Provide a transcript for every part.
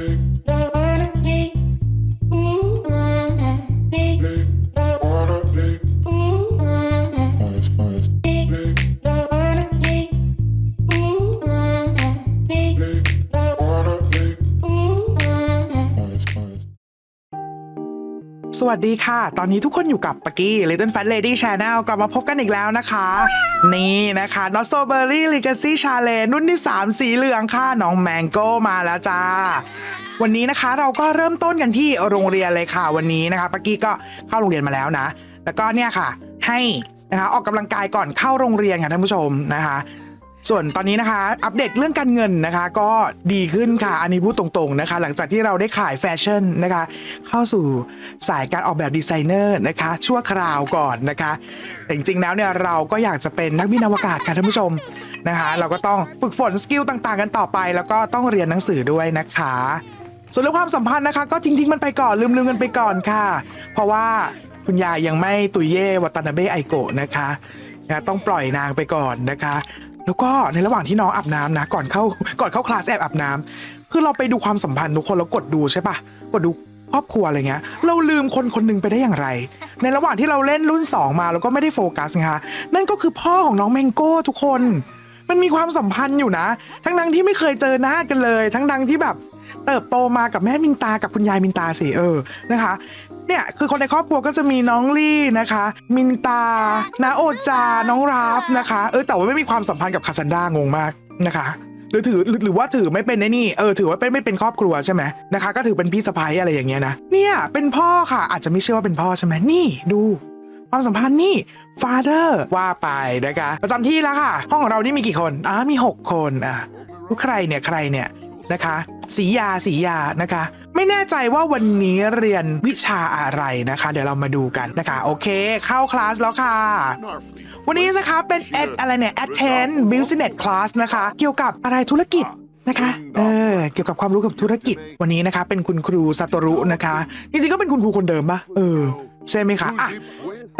Yeah. วัสดีค่ะ ตอนนี้ทุกคนอยู่กับปกกี้ Little Fat Lady Channel กลับมาพบกันอีกแล้วนะคะ นี่นะคะ n o t s o b e r r y Legacy Challenge รุ่นที่ 3 สีเหลืองค่ะ น้องแมงโก้มาแล้วจ้าวันนี้นะคะเราก็เริ่มต้นกันที่โรงเรียนเลยค่ะวันนี้นะคะปกกี้ก็เข้าโรงเรียนมาแล้วนะ แล้วก็เนี่ยค่ะให้นะคะออกกำลังกายก่อนเข้าโรงเรียนค่ะท่านผู้ชมนะคะ ส่วนตอนนี้นะคะ อัปเดตเรื่องการเงินนะคะ ก็ดีขึ้นค่ะ อันนี้พูดตรงๆนะคะ หลังจากที่เราได้ขายแฟชั่นนะคะ เข้าสู่สายการออกแบบดีไซเนอร์นะคะ ชั่วคราวก่อนนะคะแต่จริงๆแล้วเนี่ยเราก็อยากจะเป็นนักบินอวกาศค่ะท่านผู้ชมนะคะ เราก็ต้องฝึกฝนสกิลต่างๆ กันต่อไป แล้วก็ต้องเรียนหนังสือด้วยนะคะส่วนเรื่องความสัมพันธ์นะคะ ก็ทิ้งๆมันไปก่อนลืมๆกันไปก่อนค่ะ เพราะว่าคุณยายยังไม่ตุยเย่วัตนาเบะไอโกะนะคะนะต้องปล่อยนางไปก่อนนะคะ แล้วก็ในระหว่างที่น้องอาบน้ำนะ ก่อนเข้าก่อนเข้าคลาสแอบอาบน้ำคือเราไปดูความสัมพันธ์ทุกคนแล้วกดดูใช่ปะกดดูครอบครัวอะไรเงี้ย เราลืมคนคนหนึงไปได้อย่างไร ในระหว่างที่เราเล่นรุ่น 2 มาแล้วก็ไม่ได้โฟกัสนะคะนั่นก็คือพ่อของน้องแมงโก้ทุกคน มันมีความสัมพันธ์อยู่นะ ทั้งทั้งที่ไม่เคยเจอหน้ากันเลย ทั้งทั้งที่แบบเติบโตมากับแม่มินตากับคุณยายมินตาสิเออนะคะ เนี่ยคือคนในครอบครัวก็จะมีน้องลี่นะคะ มินตานาโอจา น้องราฟนะคะ เออแต่ว่าไม่มีความสัมพันธ์กับคาซันดางงมากนะคะหรือถือหรือว่าถือไม่เป็นไอ้นี่เออถือว่าเป็นไม่เป็นครอบครัวใช่ไหมนะคะ ก็ถือเป็นพี่สะพ้ายอะไรอย่างเงี้ยนะเนี่ยเป็นพ่อค่ะ อาจจะไม่เชื่อว่าเป็นพ่อใช่ไหมนี่ดูความสัมพันธ์นี่ father ว่าไปนะคะประจำที่แล้วค่ะ ห้องของเรานี่มีกี่คนอ่ามี 6 คนอะใครเนี่ยใครเนี่ยนะคะ สียาสียานะคะ ไม่แน่ใจว่าวันนี้เรียนวิชาอะไรนะคะ เดี๋ยวเรามาดูกันนะคะ โอเค เข้าคลาสแล้วค่ะ วันนี้นะคะเป็น Ad อะไรเนี่ย Attend Business Class นะคะ เกี่ยวกับอะไรธุรกิจนะคะ เออ เกี่ยวกับความรู้กับธุรกิจ วันนี้นะคะ เป็นคุณครูซาโตรุนะคะ จริงๆก็เป็นคุณครูคนเดิมปะเออ ใช่ไหมคะ อะ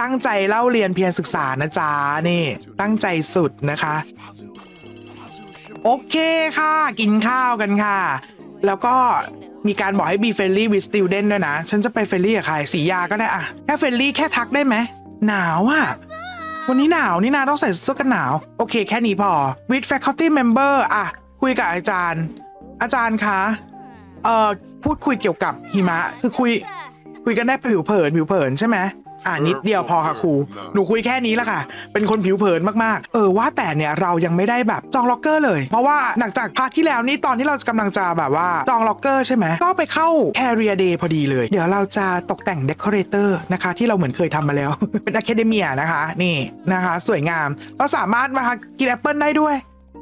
ตั้งใจเล่าเรียนเพียรศึกษานะจ๊ะนี่ ตั้งใจสุดนะคะ โอเคค่ะ กินข้าวกันค่ะ แล้วก็ มีการบอกให้ be friendly with student ด้วยนะ ฉันจะไปเฟรนลี่กับใครสียาก็ได้อะแค่เฟรนลี่แค่ทักได้ไหม หนาวอะวันนี้หนาวนี่นาต้องใส่เสื้อกันหนาว โอเคแค่นี้พอ with faculty member อะคุยกับอาจารย์ อาจารย์คะเอ่อพูดคุยเกี่ยวกับหิมะ คือคุย คุยกันได้ผิวเผินผิวเผินใช่ไหม อ่านิดเดียวพอค่ะครู หนูคุยแค่นี้แหละค่ะ เป็นคนผิวเผินมากๆ เออว่าแต่เนี่ยเรายังไม่ได้แบบจองล็อกเกอร์เลย เพราะว่าหลังจากพาร์ทที่แล้วนี่ตอนที่เรากำลังจะแบบว่าจองล็อกเกอร์ใช่ไหม ก็ไปเข้า Career Day พอดีเลย เดี๋ยวเราจะตกแต่งเดคอเรเตอร์นะคะ ที่เราเหมือนเคยทำมาแล้ว เป็นอะคาเดเมียนะคะ นี่นะคะ สวยงาม เราสามารถมากินแอปเปิลได้ด้วย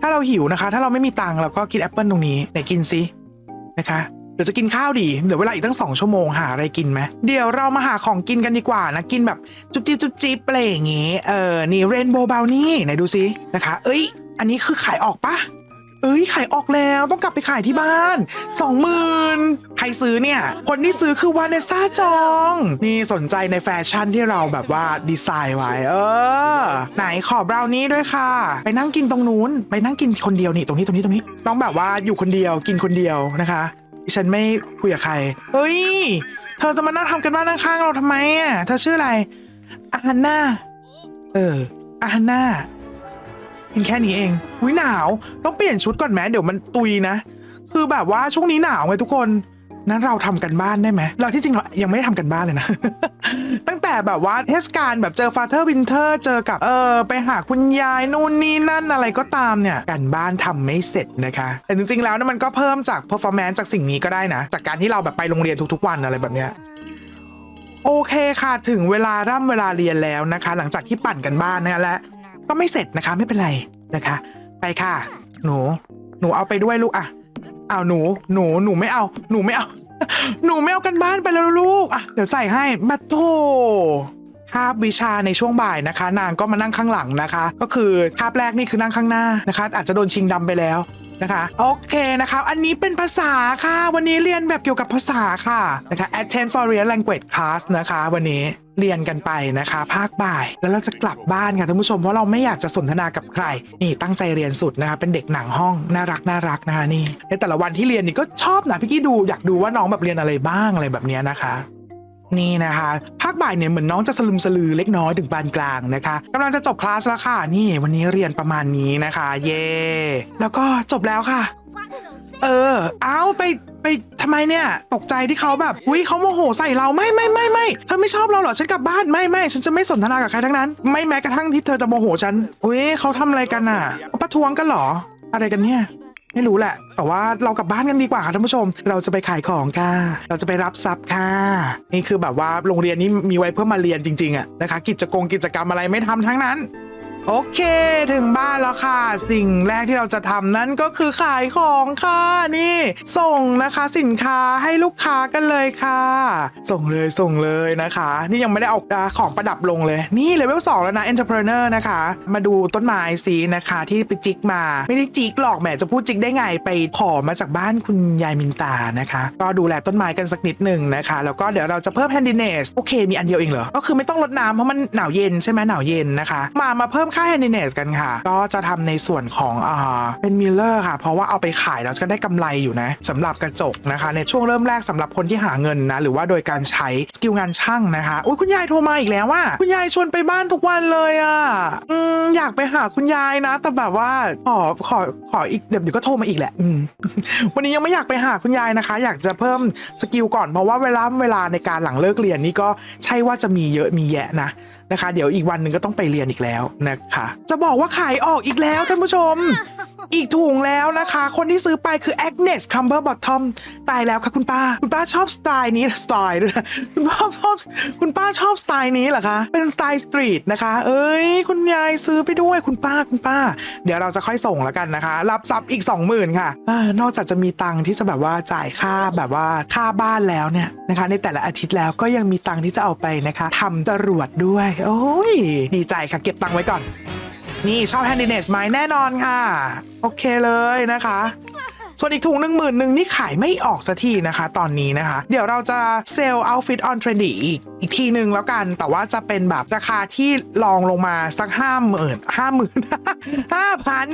ถ้าเราหิวนะคะ ถ้าเราไม่มีตังค์เราก็กินแอปเปิลตรงนี้ไหนกินซินะคะเดี๋ยวจะกินข้าวดีเดี๋ยวเวลาอีกตั้งสองชั่วโมงหาอะไรกินไหมเดี๋ยวเรามาหาของกินกันดีกว่านะกินแบบจุ๊บจิ๊บจุ๊บจิ๊บอะไรอย่างงี้เออนี่เรนโบว์บ w นี่ไหนดูซินะคะ เอ้ย อันนี้คือขายออกปะเอ้ยขายออกแล้วต้องกลับไปขายที่บ้านสองหมื่นใครซื้อเนี่ย คนที่ซื้อคือวานเนซ่าจอง นี่สนใจในแฟชั่นที่เราแบบว่าดีไซน์ไว้ เออ ไหนขอบราวนี่ด้วยค่ะ ไปนั่งกินตรงนู้น ไปนั่งกินคนเดียวนี่ตรงนี้ตรงนี้ตรงนี้ ต้องแบบว่าอยู่คนเดียวกินคนเดียวนะคะ ฉันไม่คุยกับใคร เฮ้ย เธอจะมานั่งทำกันบ้านข้างๆเราทำไมอะ เธอชื่ออะไร อาฮันนาเออ อาฮันนาเพียงแค่นี้เองวิหนาว ต้องเปลี่ยนชุดก่อนแม้เดี๋ยวมันตุยนะ คือแบบว่าช่วงนี้หนาวไงทุกคน นั้นเราทำกันบ้านได้ไหมเราที่จริงเรายังไม่ได้ทำกันบ้านเลยนะ ตั้งแต่แบบว่าเทศกาลแบบเจอฟาเธอร์วินเทอร์เจอกับเออไปหาคุณยายนู่นนี่นั่นอะไรก็ตามเนี่ยกันบ้านทำไม่เสร็จนะคะ แต่จริงๆแล้วนะมันก็เพิ่มจาก performance จากสิ่งนี้ก็ได้นะ จากการที่เราแบบไปโรงเรียนทุกๆวันอะไรแบบเนี้ยโอเคค่ะถึงเวลาร่ำเวลาเรียนแล้วนะคะ หลังจากที่ปั่นกันบ้านนะคะและ ก็ไม่เสร็จนะคะไม่เป็นไรนะคะ ไปค่ะ หนู หนูเอาไปด้วยลูกอะเอ้าวหนูหนูหนูไม่เอา หนูไม่เอา หนูไม่เอากันบ้านไปแล้วลูกอะเดี๋ยวใส่ให้มาโถ คาบวิชาในช่วงบ่ายนะคะ นางก็มานั่งข้างหลังนะคะ ก็คือคาบแรกนี่คือนั่งข้างหน้านะคะ อาจจะโดนชิงดำไปแล้วนะคะโอเคนะคะ อันนี้เป็นภาษาค่ะ วันนี้เรียนแบบเกี่ยวกับภาษาค่ะนะคะ attend foreign language class นะคะ วันนี้เรียนกันไปนะคะ ภาคบ่าย แล้วเราจะกลับบ้านค่ะท่านผู้ชมเพราะเราไม่อยากจะสนทนากับใคร นี่ตั้งใจเรียนสุดนะคะ เป็นเด็กหนังห้องน่ารักน่ารักนะคะนี่ในแต่ละวันที่เรียนนี่ก็ชอบนะพี่กี้ดูอยากดูว่าน้องแบบเรียนอะไรบ้างอะไรแบบเนี้ยนะคะ นี่นะคะภาคบ่ายเนี่ยเหมือนน้องจะสลึมสลือเล็กน้อยถึงปานกลางนะคะกำลังจะจบคลาสแล้วค่ะนี่ วันนี้เรียนประมาณนี้นะคะ เย่แล้วก็จบแล้วค่ะ เออ เอาไปไปทำไมเนี่ยตกใจที่เขาแบบอุ้ยเขาโมโหใส่เราไม่ไม่ไม่ไม่เธอไม่ชอบเราเหรอฉันกลับบ้านไม่ไม่ฉันจะไม่สนทนากับใครทั้งนั้น ไม่แม้กระทั่งที่เธอจะโมโหฉันอุ้ยเขาทำอะไรกันอะประท้วงกันเหรอ อะไรกันเนี่ย ไม่รู้แหละ แต่ว่าเรากลับบ้านกันดีกว่าค่ะท่านผู้ชม เราจะไปขายของค่ะ เราจะไปรับทรัพย์ค่ะ นี่คือแบบว่าโรงเรียนนี้มีไว้เพื่อมาเรียนจริงๆอะนะคะ กิจกรรมกิจกรรมอะไรไม่ทำทั้งนั้น โอเคถึงบ้านแล้วค่ะ สิ่งแรกที่เราจะทำนั้นก็คือขายของค่ะนี่ ส่งนะคะสินค้าให้ลูกค้ากันเลยค่ะ ส่งเลยส่งเลยนะคะ นี่ยังไม่ได้เอาอ่าของประดับลงเลย นี่เลเวล2แล้วนะ entrepreneur นะคะ มาดูต้นไม้ซีนะคะที่ไปจิกมา ไม่ได้จิกหรอกแหมจะพูดจิกได้ไงไปขอมาจากบ้านคุณยายมินตานะคะ ก็ดูแลต้นไม้กันสักนิดหนึ่งนะคะ แล้วก็เดี๋ยวเราจะเพิ่ม handiness โอเคมีอันเดียวเองเหรอก็คือไม่ต้องลดน้ำเพราะมันหนาวเย็นใช่ไหมหนาวเย็นนะคะ มามาเพิ่มค่า handiness กันค่ะ ก็จะทำในส่วนของอ่าเป็นมิลเลอร์ค่ะ เพราะว่าเอาไปขายแล้วจะได้กำไรอยู่นะสำหรับกระจกนะคะ ในช่วงเริ่มแรกสำหรับคนที่หาเงินนะ หรือว่าโดยการใช้สกิลงานช่างนะคะอุ้ยคุณยายโทรมาอีกแล้วว่าคุณยายชวนไปบ้านทุกวันเลยอะอืมอยากไปหาคุณยายนะ แต่แบบว่าขอขอขออีกเดี๋ยวเดี๋ยวก็โทรมาอีกแหละอืมวันนี้ยังไม่อยากไปหาคุณยายนะคะ อยากจะเพิ่มสกิลก่อนเพราะว่าเวลาเวลาในการหลังเลิกเรียนนี่ก็ใช่ว่าจะมีเยอะมีแยะนะ นะคะ เดี๋ยวอีกวันหนึ่งก็ต้องไปเรียนอีกแล้วนะคะ จะบอกว่าขายออกอีกแล้วท่านผู้ชม อีกถุงแล้วนะคะ คนที่ซื้อไปคือ Agnes Crumble Bottom ตายแล้วค่ะคุณป้า คุณป้าชอบสไตล์นี้สไตล์ด้วยคุณป้าชอบคุณป้าชอบสไตล์นี้เหรอคะ เป็นสไตล์สตรีทนะคะ เอ้ย คุณยายซื้อไปด้วยคุณป้าคุณป้า เดี๋ยวเราจะค่อยส่งแล้วกันนะคะ รับทรัพย์อีก 20,000 ค่ะอนอกจากจะมีตังค์ที่จะแบบว่าจ่ายค่าแบบว่าค่าบ้านแล้วเนี่ยนะคะ ในแต่ละอาทิตย์แล้วก็ยังมีตังค์ที่จะเอาไปนะคะทำจรวดด้วย โอ้ยดีใจค่ะ เก็บตังค์ไว้ก่อน นี่ชอบ handiness ไหมแน่นอนค่ะ โอเคเลยนะคะ ส่วนอีกถุงหนึ่งหมื่นหนึ่งนี่ขายไม่ออกสักทีนะคะ ตอนนี้นะคะ เดี๋ยวเราจะเซลล์ outfit on trendy อีกอีกทีหนึ่งแล้วกัน แต่ว่าจะเป็นแบบราคาที่ลองลงมาสักห้าหมื่นห้าหมื่นห้าพัน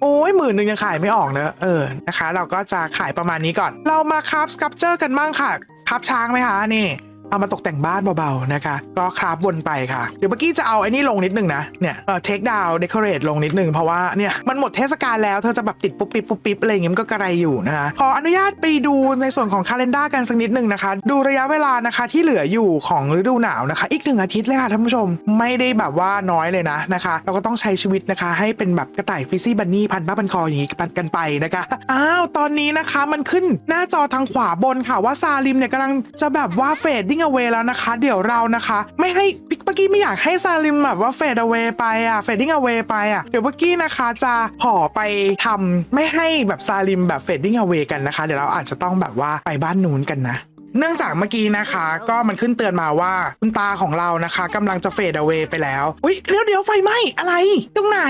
โอ้ยหมื่นหนึ่งยังขายไม่ออกเนอะเออนะคะ เราก็จะขายประมาณนี้ก่อน เรามาคราฟสครับเจอร์กันบ้างค่ะคราฟช้างไหมคะนี่ เอามาตกแต่งบ้านเบาๆนะคะ ก็คราฟวนไปค่ะ เดี๋ยวเมื่อกี้จะเอาไอ้นี่ลงนิดนึงนะ เนี่ยเออเทคดาวเดคอเรทลงนิดนึง เพราะว่าเนี่ยมันหมดเทศกาลแล้วเธอจะแบบติดปุ๊บปิ๊บปุ๊บปิ๊บอะไรเงี้ยมันก็กระไรอยู่นะคะขออนุญาตไปดูในส่วนของคาล endar กันสักนิดนึงนะคะ ดูระยะเวลานะคะที่เหลืออยู่ของฤดูหนาวนะคะ อีกหนึ่งอาทิตย์เลยค่ะท่านผู้ชมไม่ได้แบบว่าน้อยเลยนะนะคะ เราก็ต้องใช้ชีวิตนะคะ ให้เป็นแบบกระต่ายฟิซี่บันนี่พันผ้าพันคออย่างงี้กันไปนะคะอ้าวตอนนี้นะคะมันขึ้นหน้าจอทางขวาบนค่ะว่าซาลิมเนี่ยกำลังจะแบบว่าเฟดดิ้งเวแล้วนะคะ เดี๋ยวเรานะคะ ไม่ให้ปิกปกี้ไม่อยากให้ซาลิมแบบว่าเฟดเอาไว้ไปอะเฟดดิ้งเอาไว้ไปอะเดี๋ยวปักกี้นะคะจะขอไปทำไม่ให้แบบซาลิมแบบเฟดดิ้งเอาไว้กันนะคะ เดี๋ยวเราอาจจะต้องแบบว่าไปบ้านนู้นกันนะ เนื่องจากเมื่อกี้นะคะ ก็มันขึ้นเตือนมาว่าคุณตาของเรานะคะกำลังจะเฟดเอา a y ไปแล้วอุ้ยเดี๋ยวเดี๋ยวไฟไหม้อะไร ตรงไหน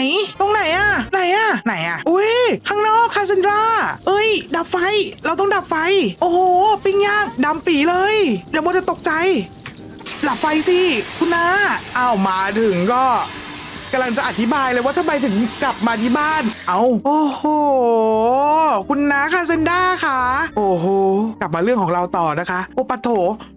ตรงไหนอะไหนอะไหนอะอุ้ยข้างนอกคาซันดราเอ้ย ดับไฟ เราต้องดับไฟ โอ้โหปิ้งย่างดำปีเลย เดี๋ยวโมจะตกใจดับไฟสิคุณนาอ้าวมาถึงก็ กำลังจะอธิบายเลยว่าทำไมถึงกลับมาที่บ้าน เอาโอ้โห คุณนาคาเซนด้าค่ะ โอ้โห กลับมาเรื่องของเราต่อนะคะ โอปะโถ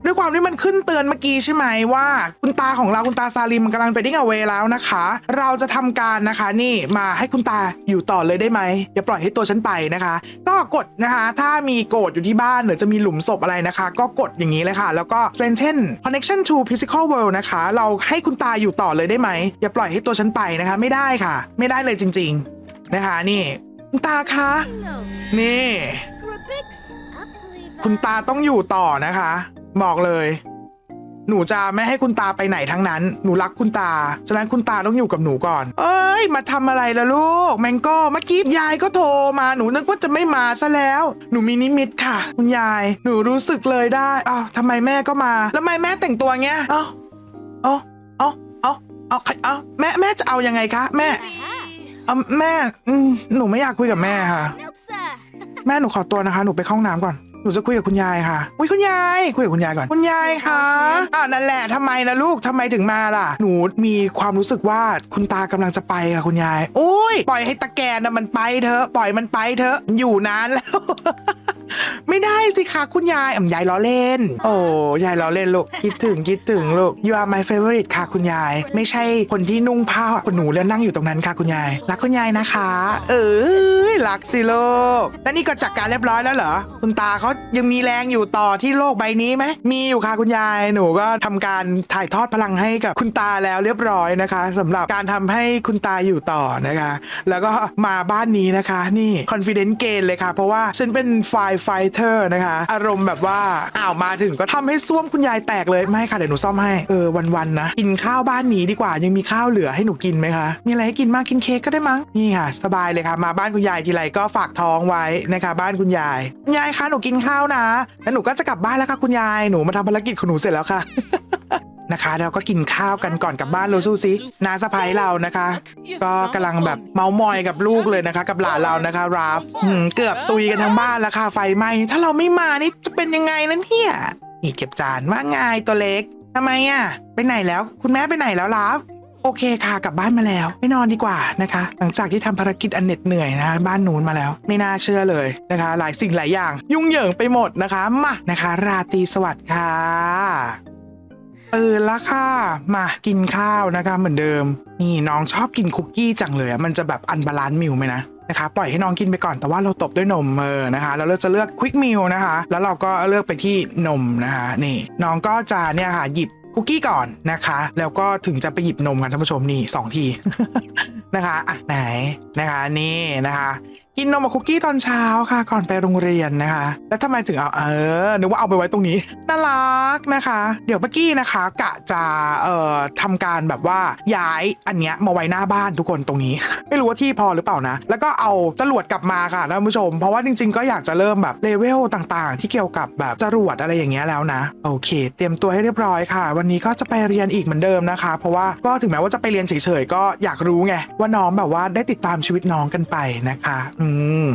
ด้วยความที่มันขึ้นเตือนเมื่อกี้ใช่ไหมว่า คุณตาของเราคุณตาซาลิมมันกำลังเฟดดิ้งเอาไว้แล้วนะคะ เราจะทำการนะคะนี่มาให้คุณตาอยู่ต่อเลยได้ไหมอย่าปล่อยให้ตัวฉันไปนะคะ ก็กดนะคะ ถ้ามีโกดอยู่ที่บ้านหรือจะมีหลุมศพอะไรนะคะ ก็กดอย่างนี้เลยค่ะ แล้วก็ strengthen connection to physical world นะคะ เราให้คุณตาอยู่ต่อเลยได้ไหมอย่าปล่อยให้ตัวฉันไปนะคะ ไม่ได้ค่ะ ไม่ได้เลยจริง ๆ นะคะ นี่คุณตาคะนี่ คุณตาต้องอยู่ต่อนะคะ บอกเลย หนูจะไม่ให้คุณตาไปไหนทั้งนั้น หนูรักคุณตา ฉะนั้นคุณตาต้องอยู่กับหนูก่อน เอ้ย มาทำอะไรล่ะลูก แมงโก้เมื่อกี้ยายก็โทรมาหนูนึกว่าจะไม่มาซะแล้ว หนูมีนิมิตค่ะ คุณยาย หนูรู้สึกเลยได้อ้าวทำไมแม่ก็มา แล้วทำไมแม่แต่งตัวเงี้ยอ้าเอ้าเอ้า เอ้าเอาใครเอ้าแม่แม่จะเอายังไงคะแม่ เอาแม่อืมหนูไม่อยากคุยกับแม่ค่ะ Nope, แม่หนูขอตัวนะคะ หนูไปเข้าห้องน้ำก่อน หนูจะคุยกับคุณยายค่ะ อุ้ยคุณยาย คุยกับคุณยายก่อน คุณยายคะอ่านั่นแหละทำไมล่ะลูกทำไมถึงมาล่ะ หนูมีความรู้สึกว่าคุณตากำลังจะไปค่ะคุณยาย อุ้ยปล่อยให้ตะแกนนะมันไปเถอะ ปล่อยมันไปเถอะ อยู่นานแล้ว ไม่ได้สิคะคุณยายอ่ำยายล้อเล่น โอ้ยายล้อเล่นลูกคิดถึงคิดถึงลูก you are my favorite ค่ะคุณยาย ไม่ใช่คนที่นุ่งผ้าคุณหนูแล้วนั่งอยู่ตรงนั้นค่ะคุณยาย รักคุณยายนะคะ เออรักสิลูกแล้วนี่ก็จัดการเรียบร้อยแล้วเหรอ คุณตาเขายังมีแรงอยู่ต่อที่โลกใบนี้ไหมมีอยู่ค่ะคุณยายหนูก็ทำการถ่ายทอดพลังให้กับคุณตาแล้วเรียบร้อยนะคะสำหรับการทำให้คุณตาอยู่ต่อนะคะ แล้วก็มาบ้านนี้นะคะ นี่ confident gain เลยค่ะ เพราะว่าฉันเป็นไฟเตอร์นะคะ อารมณ์แบบว่าอ้าวมาถึงก็ทำให้ซ่วมคุณยายแตกเลยไม่ค่ะเดี๋ยวหนูซ่อมให้เออวันๆนะกินข้าวบ้านนี้ดีกว่ายังมีข้าวเหลือให้หนูกินไหมคะ มีอะไรให้กินมากกินเค้กก็ได้มั้งนี่ค่ะ สบายเลยค่ะ มาบ้านคุณยายทีไรก็ฝากท้องไว้นะคะบ้านคุณยายคุณยายคะหนูกินข้าวนะแล้วหนูก็จะกลับบ้านแล้วค่ะคุณยายหนูมาทำภารกิจของหนูเสร็จแล้วค่ะ นะคะเราก็กินข้าวกันก่อนกลับบ้านเราสู้ซินาสะพ้ายเรานะคะ ก็กำลังแบบเมามอยกับลูกเลยนะคะ กับหลานเรานะคะราฟเกือบตุยกันทั้งบ้านแล้วค่ะไฟไหม้ถ้าเราไม่มานี่จะเป็นยังไงนั่นเฮียนี่เก็บจานว่าไงตัวเล็กทำไมอะไปไหนแล้ว คุณแม่ไปไหนแล้วราฟโอเคค่ะกลับบ้านมาแล้วไม่นอนดีกว่านะคะ หลังจากที่ทำภารกิจอันเหน็ดเหนื่อยนะคะบ้านนู้นมาแล้ว ไม่น่าเชื่อเลยนะคะ หลายสิ่งหลายอย่าง ยุ่งเหยิงไปหมดนะคะมานะคะ ราตรีสวัสดิ์ค่ะ ตื่นแล้วค่ะ มากินข้าวนะคะเหมือนเดิม นี่น้องชอบกินคุกกี้จังเลยอะมันจะแบบอันบาลานซ์มิลไหมนะนะคะปล่อยให้น้องกินไปก่อนแต่ว่าเราตบด้วยนมเออนะคะแล้วเราจะเลือกควิกมิลนะคะ แล้วเราก็เลือกไปที่นมนะคะ นี่ น้องก็จะเนี่ยค่ะหยิบคุกกี้ก่อนนะคะ แล้วก็ถึงจะไปหยิบนมกันท่านผู้ชมนี่สองทีนะคะอะไหนนะคะนี่นะคะ กินนมกับคุกกี้ตอนเช้าค่ะ ก่อนไปโรงเรียนนะคะ แล้วทำไมถึงเอาเออนึกว่าเอาไปไว้ตรงนี้น่ารักนะคะ เดี๋ยวเมื่อกี้นะคะ กะจะเอ่อทำการแบบว่าย้ายอันเนี้ยมาไว้หน้าบ้านทุกคนตรงนี้ ไม่รู้ว่าที่พอหรือเปล่านะ แล้วก็เอาจรวดกลับมาค่ะท่านผู้ชม เพราะว่าจริง ๆ ก็อยากจะเริ่มแบบเลเวลต่างๆ ที่เกี่ยวกับแบบจรวดอะไรอย่างเงี้ยแล้วนะ โอเค เตรียมตัวให้เรียบร้อยค่ะ วันนี้ก็จะไปเรียนอีกเหมือนเดิมนะคะ เพราะว่าก็ถึงแม้ว่าจะไปเรียนเฉยๆก็อยากรู้ไงว่าน้องแบบว่าได้ติดตามชีวิตน้องกันไปนะคะอืม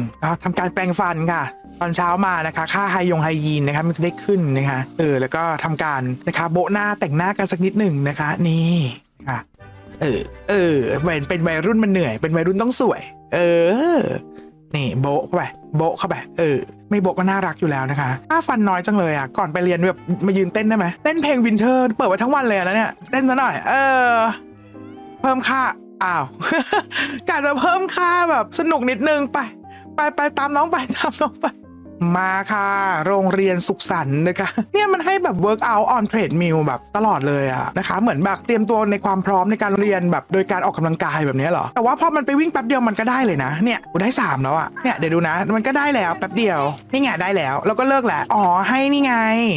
ทำการแปรงฟันค่ะ ตอนเช้ามานะคะ ค่าไฮยงไฮยีนนะคะมันจะได้ขึ้นนะคะ เออ แล้วก็ทำการนะคะโบหน้าแต่งหน้ากันสักนิดหนึ่งนะคะ นี่ค่ะ เออ เออ เป็นเป็นวัยรุ่นมันเหนื่อย เป็นวัยรุ่นต้องสวย เออ นี่โบเข้าไปโบเข้าไป เออ ไม่โบก็น่ารักอยู่แล้วนะคะค่าฟันน้อยจังเลยอะ ก่อนไปเรียนแบบมายืนเต้นได้ไหม เต้นเพลงวินเทอร์ เปิดไว้ทั้งวันเลยอะนะเนี่ย เต้นซะหน่อย เออ เพิ่มค่า อ้าวกะจะเพิ่มค่าแบบสนุกนิดนึงไป ไปไปตามน้องไปตามน้องไป มาค่ะ โรงเรียนสุขสันต์นะคะ เนี่ยมันให้แบบ work out on treadmill แบบตลอดเลยอะนะคะ เหมือนแบบเตรียมตัวในความพร้อมในการเรียนแบบโดยการออกกำลังกายแบบนี้เหรอ แต่ว่าพอมันไปวิ่งแป๊บเดียวมันก็ได้เลยนะ เนี่ยกูได้ 3 แล้วอะเนี่ยเดี๋ยวดูนะ มันก็ได้แล้วแป๊บเดียว นี่ไงได้แล้ว แล้วก็เลิกแหละ อ๋อให้นี่ไง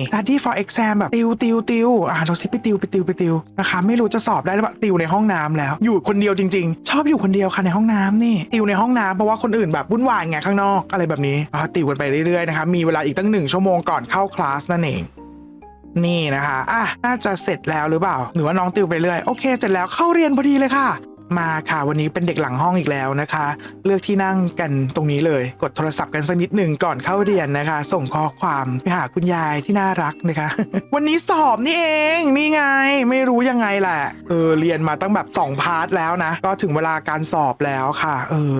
study for exam แบบติวติวติวอ่าเราซิไปติวไปติวไปติวนะคะ ไม่รู้จะสอบได้หรือเปล่าติวในห้องน้ำแล้ว อยู่คนเดียวจริง ๆ ชอบอยู่คนเดียวค่ะในห้องน้ำนี่ติวในห้องน้ำเพราะว่าคนอื่นแบบวุ่นวายไงข้างนอกอะไรแบบนี้อ่าติวกันไปเรื่อยๆนะคะมีเวลาอีกตั้งหนึ่งชั่วโมงก่อนเข้าคลาสนั่นเองนี่นะคะอะน่าจะเสร็จแล้วหรือเปล่า หรือว่าน้องติวไปเรื่อย โอเค เสร็จแล้วเข้าเรียนพอดีเลยค่ะ มาค่ะ วันนี้เป็นเด็กหลังห้องอีกแล้วนะคะ เลือกที่นั่งกันตรงนี้เลย กดโทรศัพท์กันสักนิดหนึ่งก่อนเข้าเรียนนะคะ ส่งข้อความไปหาคุณยายที่น่ารักนะคะ วันนี้สอบนี่เอง นี่ไง ไม่รู้ยังไงแหละ เออ เรียนมาตั้งแบบ 2 พาร์ทแล้วนะ ก็ถึงเวลาการสอบแล้วค่ะ เออ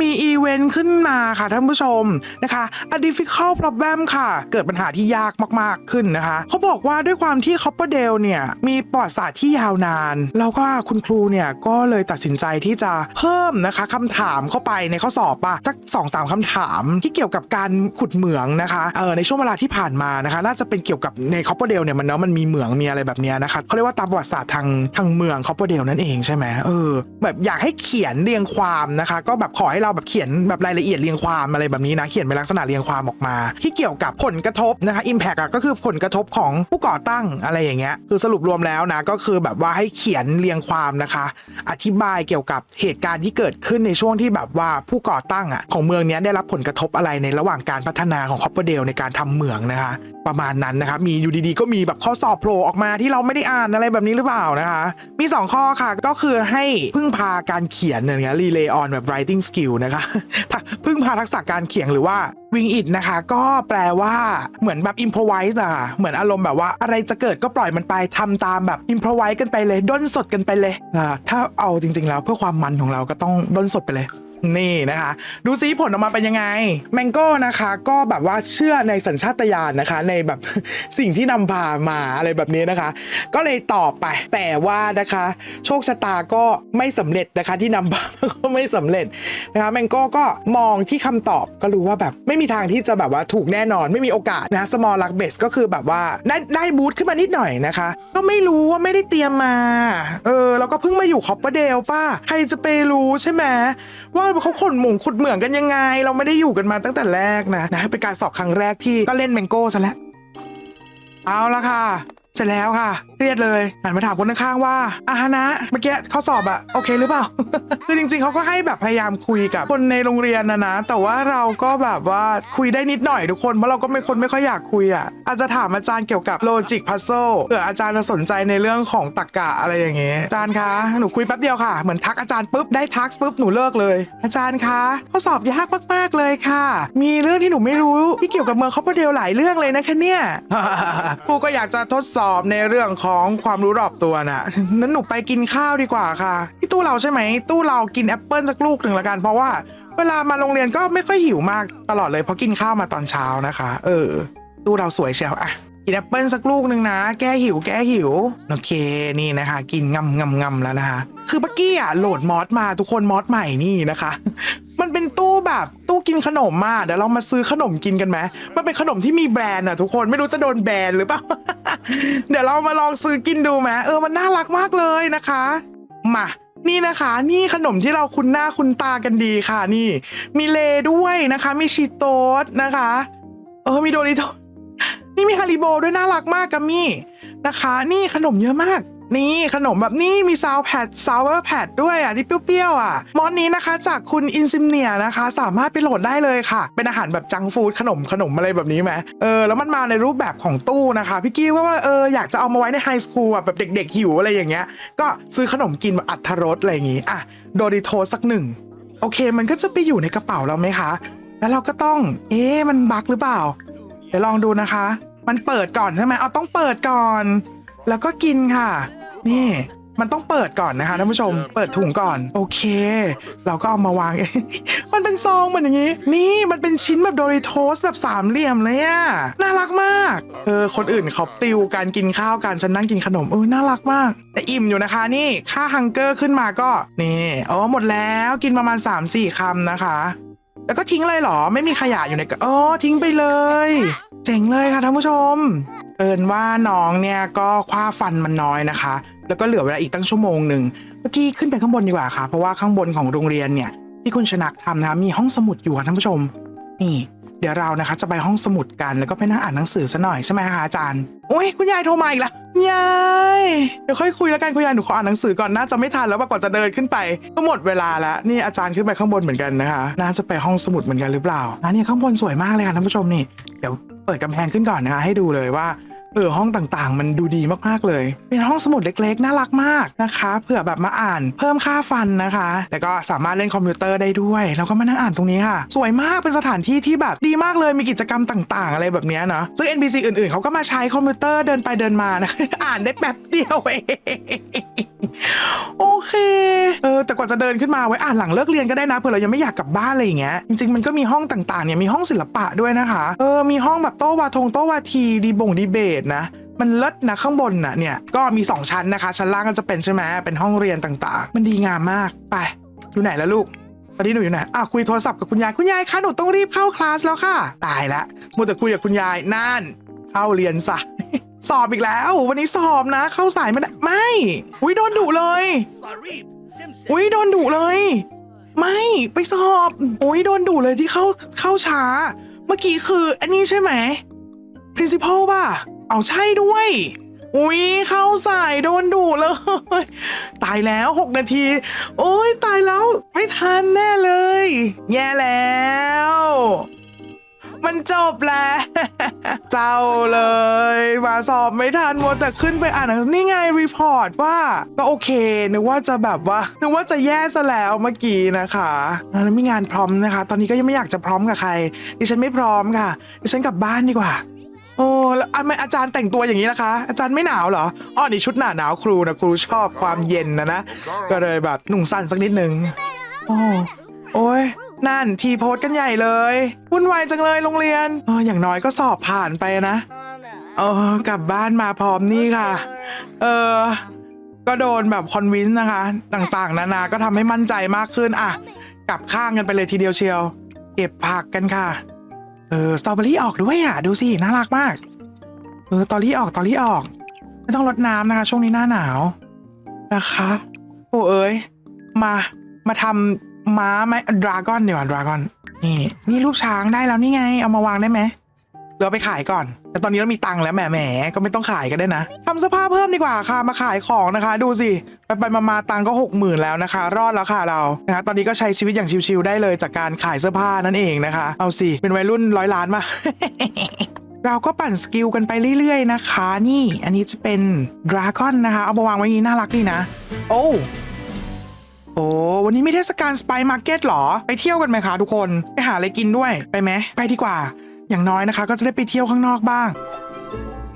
มีอีเวนต์ขึ้นมาค่ะท่านผู้ชมนะคะ a difficult problem ค่ะ เกิดปัญหาที่ยากมากๆขึ้นนะคะเขาบอกว่าด้วยความที่ Copperdale เนี่ยมีประวัติศาสตร์ที่ยาวนาน แล้วก็คุณครูเนี่ยก็เลยตัดสินใจที่จะเพิ่มนะคะคำถามเข้าไปในข้อสอบปะสักสองสามคำถามที่เกี่ยวกับการขุดเหมืองนะคะเออในช่วงเวลาที่ผ่านมานะคะ น่าจะเป็นเกี่ยวกับใน Copperdale เนี่ยมันเนาะมันมีเหมืองมีอะไรแบบเนี้ยนะคะเขาเรียกว่าตามประวัติศาสตร์ทางทางเมือง Copperdale นั่นเองใช่ไหมเออแบบอยากให้เขียนเรียงความนะคะ ก็แบบขอให้เราแบบเขียนแบบรายละเอียดเรียงความอะไรแบบนี้นะเขียนเป็นลักษณะเรียงความออกมา ที่เกี่ยวกับผลกระทบนะคะ Impact อะก็คือผลกระทบของผู้ก่อตั้งอะไรอย่างเงี้ยคือสรุปรวมแล้วนะก็คือแบบว่าให้เขียนเรียงความนะคะ อธิบายเกี่ยวกับเหตุการณ์ที่เกิดขึ้นในช่วงที่แบบว่าผู้ก่อตั้งอะของเมืองนี้ได้รับผลกระทบอะไรในระหว่างการพัฒนาของคอปเปอร์เดลในการทำเหมืองนะคะ ประมาณนั้นนะคะมีอยู่ดีๆ ก็มีแบบข้อสอบโผล่ออกมาที่เราไม่ได้อ่านอะไรแบบนี้หรือเปล่านะคะ มี 2 ข้อค่ะก็คือให้พึ่งพาการเขียนอย่างเงี้ย relay on แบบ writing skill วนะคะพึ่งพาทักษะการเขียงหรือว่าวิงอิดนะคะก็แปลว่าเหมือนแบบอิมพอไวส์อะเหมือนอารมณ์แบบว่าอะไรจะเกิดก็ปล่อยมันไปทำตามแบบอิมพอไวส์กันไปเลยด้นสดกันไปเลยอ่าถ้าเอาจริง ๆ แล้วเพื่อความมันของเราก็ต้องด้นสดไปเลย นี่นะคะ ดูซิผลออกมาเป็นยังไง แมงโก้นะคะ ก็แบบว่าเชื่อในสัญชาตญาณนะคะ ในแบบสิ่งที่นำพามาอะไรแบบนี้นะคะ ก็เลยตอบไป แต่ว่านะคะ โชคชะตาก็ไม่สำเร็จนะคะที่นำพาก็ไม่สำเร็จนะคะแมงโก้ก็มองที่คำตอบก็รู้ว่าแบบไม่มีทางที่จะแบบว่าถูกแน่นอนไม่มีโอกาสนะ small luck base ก็คือแบบว่าได้ได้บูทขึ้นมานิดหน่อยนะคะ ก็ไม่รู้ว่าไม่ได้เตรียมมา เออแล้วก็เพิ่งมาอยู่คอปเปอร์เดลป้าใครจะไปรู้ใช่ไหมว่าเขาขนหมงขุดเหมืองกันยังไง เราไม่ได้อยู่กันมาตั้งแต่แรกนะนะเป็นการสอบครั้งแรกที่ก็เล่นแมงโก้ซะแล้วเอาละค่ะเสร็จแล้วค่ะ เครียดเลยหันมาถามคนข้างๆว่าอาฮนะเมื่อกี้ข้อสอบอะโอเคหรือเปล่า คือจริงๆเขาก็ให้แบบพยายามคุยกับคนในโรงเรียนนะนะ แต่ว่าเราก็แบบว่าคุยได้นิดหน่อยทุกคนเพราะเราก็เป็นคนไม่ค่อยอยากคุยอะอาจจะถามอาจารย์เกี่ยวกับโลจิกพัซโซเผื่ออาจารย์จะสนใจในเรื่องของตรรกะอะไรอย่างเงี้ยอาจารย์คะหนูคุยแป๊บเดียวค่ะเหมือนทักอาจารย์ปุ๊บได้ทักปุ๊บหนูเลิกเลย อาจารย์คะข้อสอบยากมากๆเลยค่ะ มีเรื่องที่หนูไม่รู้ที่เกี่ยวกับเมืองคอปเปอร์เดลหลายเรื่องเลยนะคะเนี่ยครูก็อยากจะทดสอบในเรื่องของความรู้รอบตัวนะนั้นหนูไปกินข้าวดีกว่าค่ะที่ตู้เราใช่ไหมตู้เรากินแอปเปิลสักลูกหนึ่งละกัน เพราะว่าเวลามาโรงเรียนก็ไม่ค่อยหิวมากตลอดเลยเพราะกินข้าวมาตอนเช้านะคะ เออ ตู้เราสวยเชียวอะกินแอปเปิลสักลูกหนึ่งนะ แก้หิวแก้หิว โอเคนี่นะคะ กินงำงำงำแล้วนะคะ คือเมื่อกี้อะโหลดมอสมาทุกคนมอสใหม่นี่นะคะ มันเป็นตู้แบบตู้กินขนมมาเดี๋ยวเรามาซื้อขนมกินกันไหมมันเป็นขนมที่มีแบรนด์อะทุกคนไม่รู้จะโดนแบรนด์หรือเปล่า เดี๋ยวเรามาลองซื้อกินดูไหมเออมันน่ารักมากเลยนะคะมานี่นะคะนี่ขนมที่เราคุ้นหน้าคุ้นตากันดีค่ะนี่ มีเลด้วยนะคะ มีชีโตสนะคะ เออมีโดริโตสนี่มีฮาริโบด้วยน่ารักมากกัมมี่นะคะ นี่ขนมเยอะมาก นี่ขนมแบบนี้มีซาวแพดซาวเวอร์แพดด้วยอะที่เปรี้ยวๆอะมอนนี้นะคะจากคุณอินซิมเนียนะคะ สามารถไปโหลดได้เลยค่ะ เป็นอาหารแบบจังฟู้ดขนมขนมอะไรแบบนี้ไหมเออแล้วมันมาในรูปแบบของตู้นะคะ พี่กี้ว่าเอออยากจะเอามาไว้ในไฮสคูลอะแบบเด็กๆหิวอะไรอย่างเงี้ย ก็ซื้อขนมกินแบบอัตรสอะไรอย่างงี้อะโดริโทสักหนึ่งโอเค มันก็จะไปอยู่ในกระเป๋าเราไหมคะ แล้วเราก็ต้อง เอ๊ะ มันบั๊กหรือเปล่า เดี๋ยวลองดูนะคะ มันเปิดก่อนใช่ไหมเอาต้องเปิดก่อน แล้วก็กินค่ะ นี่มันต้องเปิดก่อนนะคะท่านผู้ชม เปิดถุงก่อน โอเค เราก็เอามาวางมันเป็นซองเหมือนอย่างนี้ นี่มันเป็นชิ้นแบบโดริโทสแบบสามเหลี่ยมเลยอะน่ารักมาก เออ คนอื่นเขาติวการกินข้าวการฉันนั่งกินขนม เออ น่ารักมาก แต่อิ่มอยู่นะคะ นี่ ค่าฮังเกอร์ขึ้นมาก็ นี่อ๋อหมดแล้ว กินประมาณ 3-4คำนะคะ แล้วก็ทิ้งเลยเหรอ ไม่มีขยะอยู่ในกระอ๋อทิ้งไปเลย เจ๋งเลยค่ะท่านผู้ชม เอินว่าน้องเนี่ยก็คว้าฟันมันน้อยนะคะ แล้วก็เหลือเวลาอีกตั้งชั่วโมงหนึ่งเมื่อกี้ขึ้นไปข้างบนดีกว่าค่ะ เพราะว่าข้างบนของโรงเรียนเนี่ยที่คุณชนักทำนะคะมีห้องสมุดอยู่ค่ะท่านผู้ชม นี่ เดี๋ยวเรานะคะ จะไปห้องสมุดกันแล้วก็ไปนั่งอ่านหนังสือซะหน่อยใช่ไหมคะอาจารย์โอ้ยคุณยายโทรมาอีกแล้วยายเดี๋ยวค่อยคุยแล้วกันคุณยายหนูขออ่านหนังสือก่อนน่าจะไม่ทันแล้วว่ากว่าจะเดินขึ้นไปก็หมดเวลาแล้วนี่อาจารย์ขึ้นไปข้างบนเหมือนกันนะคะน่าจะไปห้องสมุดเหมือนกันหรือเปล่าอะนี่ยข้างบนสวยมากเลยค่ะท่านผู้ชมนี่เดี๋ยวเปิดกำแพงขึ้นก่อนนะคะให้ดูเลยว่า เออห้องต่างๆ มันดูดีมากๆเลย เป็นห้องสมุดเล็กๆ น่ารักมากนะคะเผื่อแบบมาอ่านเพิ่มค่าฟันนะคะ แล้วก็สามารถเล่นคอมพิวเตอร์ได้ด้วย แล้วก็มานั่งอ่านตรงนี้ค่ะ สวยมากเป็นสถานที่ที่แบบดีมากเลยมีกิจกรรมต่างๆ อะไรแบบนี้เนาะซึ่ง NPC อื่นๆเขาก็มาใช้คอมพิวเตอร์เดินไปเดินมานะอ่านได้แป๊บเดียวเองโอเค เออ แต่กว่าจะเดินขึ้นมาไว้อ่านหลังเลิกเรียนก็ได้นะเผื่อเรายังไม่อยากกลับบ้านอะไรอย่างเงี้ย จริงๆมันก็มีห้องต่างๆเนี่ยมีห้องศิลปะด้วยนะคะ เออ มีห้องแบบโต๊ะวาทงโต๊ะวาทีดีบ่งดีเบตนะ มันเลิศนะข้างบนน่ะเนี่ยก็มี 2 ชั้นนะคะ ชั้นล่างก็จะเป็นใช่ไหมเป็นห้องเรียนต่างๆ มันดีงามมากไปอยู่ไหนแล้วลูกตอนนี้หนูอยู่ไหนอ้าวคุยโทรศัพท์กับคุณยายคุณยายคะหนูต้องรีบเข้าคลาสแล้วค่ะ ตายละมัวแต่คุยกับคุณยายนั่น เข้าเรียนซะสอบอีกแล้ว วันนี้สอบนะ เข้าสายไม่ได้ไม่อุ้ยโดนดุเลย Sarip, Simpson. อุ้ยโดนดุเลย ไม่ไปสอบอุ้ยโดนดุเลยที่เข้าเข้าช้า เมื่อกี้คืออันนี้ใช่ไหม principal ป่ะ เอาใช่ด้วย อุ้ยเข้าสายโดนดุเลย ตายแล้ว 6 นาที โอ้ยตายแล้ว ไม่ทันแน่เลย แย่แล้ว มันจบแล้วใจศร้าเลย มาสอบไม่ทันมัวแต่ขึ้นไปอ่านนี่ไงรีพอร์ตว่า ก็โอเค นึกว่าจะแบบว่า นึกว่าจะแย่ซะแล้วเมื่อกี้นะคะอะแล้วมีงานพร้อมนะคะ ตอนนี้ก็ยังไม่อยากจะพร้อมกับใคร ดิฉันไม่พร้อมค่ะ ดิฉันกลับบ้านดีกว่า โอ้แล้วทำไมอาจารย์แต่งตัวอย่างนี้ล่ะคะ อาจารย์ไม่หนาวเหรออ๋อนี่ชุดหนาหนาวครูนะครูชอบความเย็นนะนะก็เลยแบบนุ่งสั้นสักนิดนึงโอ้โอ้ยนั่นทีโพสกันใหญ่เลยวุ่นวายจังเลยโรงเรียนเอออย่างน้อยก็สอบผ่านไปนะเออกลับบ้านมาพร้อมนี่ค่ะ เออก็โดนแบบคอนวินส์นะคะ ต่างๆ นานาก็ทำให้มั่นใจมากขึ้นอะกลับข้างกันไปเลยทีเดียวเชียว เก็บผักกันค่ะ เออสตรอเบอรี่ออกด้วยอะ ดูสิ น่ารักมาก เออตอรี่ออกตอรี่ออก ไม่ต้องรดน้ำนะคะ ช่วงนี้หน้าหนาวนะคะโอ้เอ้ยมา มาทำม้าไหมดราก้อนดีกว่าดราก้อนนี่ นี่รูปช้างได้แล้วนี่ไง เอามาวางได้ไหม หรือเอาไปขายก่อน แต่ตอนนี้เรามีตังค์แล้วแหมแหมก็ไม่ต้องขายกันได้นะทำเสภาเพิ่มดีกว่าค่ะมาขายของนะคะ ดูสิไปไปมามาตังค์ก็หกหมื่นแล้วนะคะ รอดแล้วค่ะเรานะคะตอนนี้ก็ใช้ชีวิตอย่างชิวๆได้เลยจากการขายเสื้อผ้านั่นเองนะคะ เอาสิเป็นวัยรุ่นร้อยล้านมาเราก็ปั่นสกิลกันไปเรื่อยๆนะคะ นี่อันนี้จะเป็นดราก้อนนะคะ เอามาวางไว้อย่นี้น่ารักดีนะ โอ้โอ้วันนี้มีเทศกาลสไปมาร์เก็ตหรอ ไปเที่ยวกันไหมคะทุกคน ไปหาอะไรกินด้วย ไปไหม ไปดีกว่า อย่างน้อยนะคะ ก็จะได้ไปเที่ยวข้างนอกบ้าง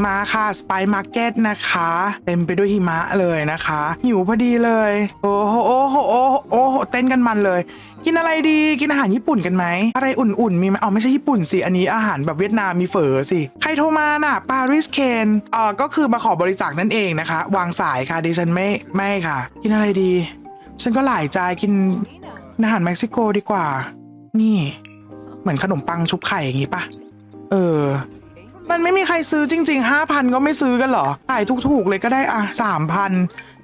มาค่ะสไปมาร์เก็ตนะคะ เต็มไปด้วยหิมะเลยนะคะ หิวพอดีเลย โอ้โหโอ้โหโอ้โหโอ้โหเต้นกันมันเลย กินอะไรดีกินอาหารญี่ปุ่นกันไหมอะไรอุ่นๆ มีไหมเอ๋อไม่ใช่ญี่ปุ่นสิอันนี้อาหารแบบเวียดนามมีเฝอสิใครโทรมาน่ะปาริสเคนเอ่อก็คือมาขอบริจาคนั่นเองนะคะ วางสายค่ะดิฉันไม่ไม่ค่ะ กินอะไรดี ฉันก็หลายใจกินอาหารเม็กซิโกดีกว่า นี่ เหมือนขนมปังชุบไข่อย่างงี้ปะเออ มันไม่มีใครซื้อจริงๆห้าพันก็ไม่ซื้อกันเหรอขายถูกๆเลยก็ได้อะสามพัน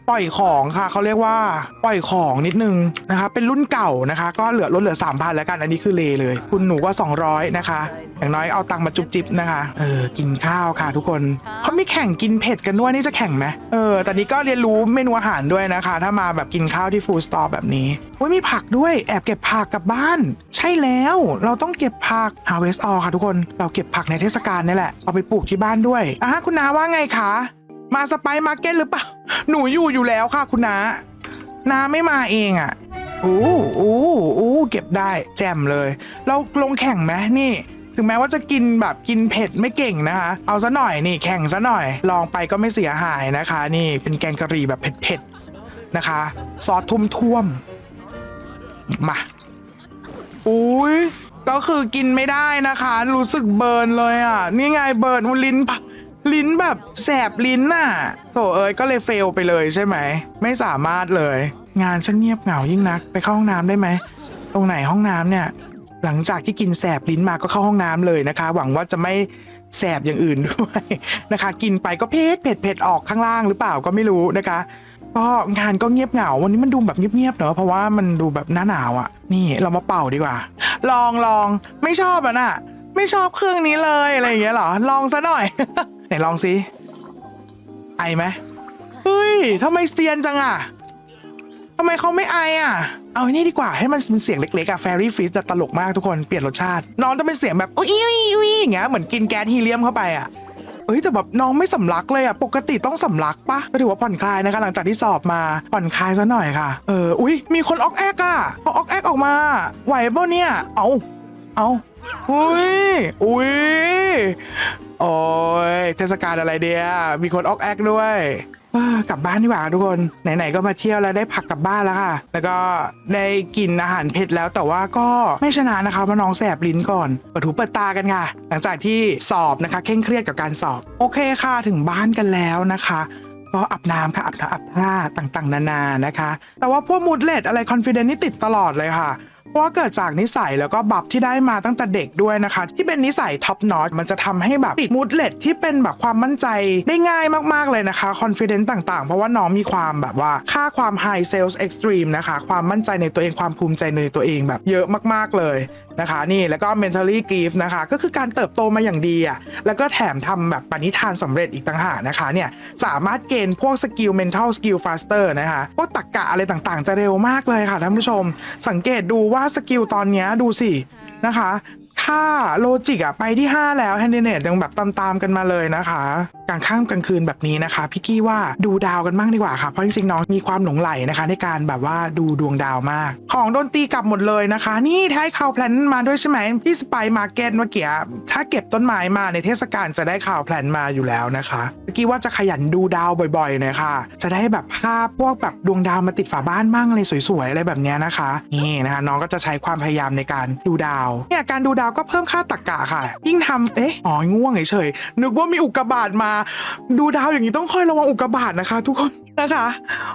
ปล่อยของค่ะเขาเรียกว่าปล่อยของนิดนึงนะคะเป็นรุ่นเก่านะคะ ก็เหลือลดเหลือ 3,000แล้วกันอันนี้คือเลเลย คุณหนูก็ 200 นะคะ อย่างน้อยเอาตังค์มาจุบจิบนะคะเออกินข้าวค่ะทุกคนเขามีแข่งกินเผ็ดกันด้วยนี่จะแข่งไหมเออแต่นี้ก็เรียนรู้เมนูอาหารด้วยนะคะ ถ้ามาแบบกินข้าวที่ฟู้ดสตอร์แบบนี้อุ้ยมีผักด้วยแอบเก็บผักกลับบ้าน ใช่แล้วเราต้องเก็บผัก Harvest All ค่ะทุกคนเราเก็บผักในเทศกาลนี่แหละเอาไปปลูกที่บ้านด้วยอะคุณนาว่าไงคะ มาสไปมาร์เก็ตหรือเปล่า หนูอยู่อยู่แล้วค่ะคุณนานาไม่มาเองอะ่ะโอ้โอ้โอ้เก็บได้แจ่มเลย เราลงแข่งไหมนี่ ถึงแม้ว่าจะกินแบบกินเผ็ดไม่เก่งนะคะ เอาซะหน่อยนี่แข่งซะหน่อย ลองไปก็ไม่เสียหายนะคะ นี่เป็นแกงกะหรี่แบบเผ็ดๆนะคะ ซอสทุ่มท่วมมาอุ้ยก็คือกินไม่ได้นะคะ รู้สึกเบิร์นเลยอะ นี่ไงเบิร์นลิ้นปะ ลิ้นแบบแสบลิ้นน่ะโถเอ้ยก็เลยเฟลไปเลยใช่ไหม ไม่สามารถเลย งานฉันเงียบเหงายิ่งนัก ไปเข้าห้องน้ำได้ไหม ตรงไหนห้องน้ำเนี่ย หลังจากที่กินแสบลิ้นมาก็เข้าห้องน้ำเลยนะคะ หวังว่าจะไม่แสบอย่างอื่นด้วยนะคะ กินไปก็เผ็ดเผ็ดเผ็ดออกข้างล่างหรือเปล่าก็ไม่รู้นะคะก็งานก็เงียบเหงา วันนี้มันดูแบบเงียบๆเนอะเพราะว่ามันดูแบบหน้าหนาวอะ่ะ นี่เรามาเป่าดีกว่า ลองลองไม่ชอบอะน่ะ ไม่ชอบเครื่องนี้เลยอะไรอย่างเงี้ยเหรอ ลองซะหน่อย ไหนลองสิไอไหมเฮ้ยทำไมเซียนจังอะทำไมเขาไม่ไออะ เอาอันนี้ดีกว่าให้มันเป็นเสียงเล็กๆอะแฟรี่ฟิสตลกมากทุกคนเปลี่ยนรสชาติ น้องจะเป็นเสียงแบบอุ้ยอุ้ยอุ้ยอย่างเงี้ยเหมือนกินแก๊สฮีเลียมเข้าไปอะเอ้ยแต่แบบน้องไม่สำลักเลยอะปกติต้องสำลักปะก็ถือว่าผ่อนคลายนะคะหลังจากที่สอบมาผ่อนคลายซะหน่อยค่ะ เอออุ้ยมีคนออกแอกอะเขาออกแอกออกมาไหวป่ะเนี่ย เอาเอา อุ้ยอุ้ย โอ้ย เทศกาลอะไรเดียมีคนออกแอกด้วยเออกลับบ้านดีกว่าทุกคน ไหนๆก็มาเที่ยวแล้วได้ผักกลับบ้านแล้วค่ะ แล้วก็ได้กินอาหารเผ็ดแล้วแต่ว่าก็ไม่ชนะนะคะเพราะน้องแสบลิ้นก่อนเปิดหูเปิดตากันค่ะ หลังจากที่สอบนะคะเคร่งเครียดกับการสอบ โอเคค่ะถึงบ้านกันแล้วนะคะ ก็อาบน้ำค่ะอาบน้ำอาบท่าต่างๆ นานานะคะ แต่ว่าพวกมูดเลดอะไรคอนฟ idence นี่ติดตลอดเลยค่ะ เพราะว่าเกิดจากนิสัยแล้วก็บัฟที่ได้มาตั้งแต่เด็กด้วยนะคะ ที่เป็นนิสัยท็อปนอตมันจะทำให้แบบติดมูดเลดที่เป็นแบบความมั่นใจได้ง่ายมากๆเลยนะคะคอนฟ i เอนซ์ต่างๆ เพราะว่าน้องมีความแบบว่าค่าความไฮเซลส์เอ็กซ์ตรีมนะคะ ความมั่นใจในตัวเองความภูมิใจในตัวเองแบบเยอะมากๆเลยนะคะ นี่แล้วก็ mentally gift นะคะ ก็คือการเติบโตมาอย่างดีอะแล้วก็แถมทำแบบปณิธานสำเร็จอีกต่างหากนะคะเนี่ยสามารถเกณฑ์พวกสกิล mental skill faster นะคะพวกตรกกะอะไรต่างๆ จะเร็วมากเลยค่ะท่านผู้ชม สังเกตดูว่าสกิลตอนนี้ดูสินะคะ ค่าโลจิกอะไปที่ 5 แล้วแฮนดิเนตยังแบบตามๆกันมาเลยนะคะกลางค่ำกลางคืนแบบนี้นะคะพี่กี้ว่าดูดาวกันบ้างดีกว่าค่ะเพราะจริงๆน้องมีความหลงไหลนะคะ ในการแบบว่าดูดวงดาวมาก ของโดนตีกลับหมดเลยนะคะ นี่ท้ายข่าวแพลนมาด้วยใช่ไหมที่สไปมาเก็ตเมื่อกี้ถ้าเก็บต้นไม้มาในเทศกาลจะได้ข่าวแพลนมาอยู่แล้วนะคะพี่กี้ว่าจะขยันดูดาวบ่อยๆน่อยค่ะจะได้แบบภาพพวกแบบดวงดาวมาติดฝาบ้านบ้างอะไรสวยๆอะไรแบบเนี้ยนะคะ นี่นะคะ น้องก็จะใช้ความพยายามในการดูดาวเนี่ยการดูดาวก็เพิ่มค่าตรกกะค่ะ ยิ่งทำเอ๊ะอ๋อง่วงเฉยๆนึกว่ามีอุกกาบาตมา ดูดาวอย่างนี้ต้องคอยระวังอุกกาบาตนะคะ ทุกคนนะคะ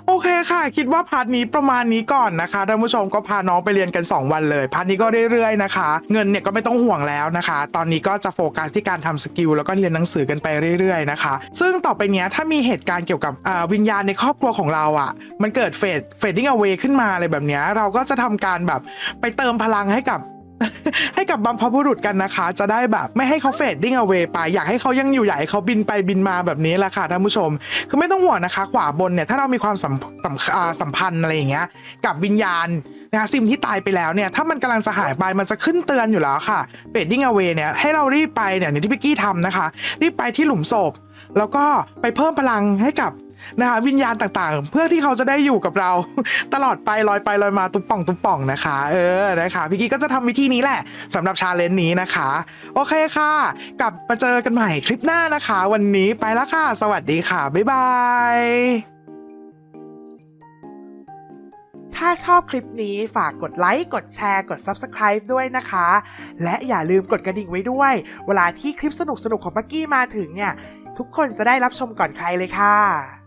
โอเคค่ะ คิดว่าพาร์ทนี้ประมาณนี้ก่อนนะคะท่านผู้ชมก็พาน้องไปเรียนกัน 2 วันเลย พาร์ทนี้ก็เรื่อยๆนะคะ เงินเนี่ยก็ไม่ต้องห่วงแล้วนะคะ ตอนนี้ก็จะโฟกัสที่การทำสกิลแล้วก็เรียนหนังสือกันไปเรื่อยๆนะคะ ซึ่งต่อไปเนี้ยถ้ามีเหตุการณ์เกี่ยวกับวิญญาณในครอบครัวของเราอะ่ะ มันเกิดเฟดเฟดดิ้งเอาเวขึ้นมาอะไรแบบเนี้ยเราก็จะทำการแบบไปเติมพลังให้กับ ให้กับบัมพบุรุษกันนะคะ จะได้แบบไม่ให้เขาเฟดดิ้งเอาเวไป อยากให้เขายังอยู่อยากให้เขาบินไปบินมาแบบนี้แหละค่ะท่านผู้ชม คือไม่ต้องห่วงนะคะ ขวาบนเนี่ยถ้าเรามีความสัมสัมสัมพันธ์อะไรอย่างเงี้ยกับวิญญาณนะคะซิมที่ตายไปแล้วเนี่ยถ้ามันกำลังจะหายไปมันจะขึ้นเตือนอยู่แล้วค่ะเฟดดิ้งเอาเวเนี่ยให้เรารีบไปเนี่ยอย่างที่พี่กี้ทำนะคะ รีบไปที่หลุมศพแล้วก็ไปเพิ่มพลังให้กับ นะคะวิญญาณต่างๆ เพื่อที่เขาจะได้อยู่กับเรา ตลอดไปลอยไปลอยมาตุ๊บป่องตุ๊บป่องนะคะ เออนะคะพี่กี้ก็จะทำวิธีนี้แหละสำหรับชาเลนจ์นี้นะคะ โอเคค่ะ กลับมาเจอกันใหม่คลิปหน้านะคะ วันนี้ไปแล้วค่ะ สวัสดีค่ะ บ๊ายบายถ้าชอบคลิปนี้ฝากกดไลค์ กดแชร์ กด Subscribe ด้วยนะคะ และอย่าลืมกดกระดิ่งไว้ด้วย เวลาที่คลิปสนุกๆของปักกี้มาถึงเนี่ย ทุกคนจะได้รับชมก่อนใครเลยค่ะ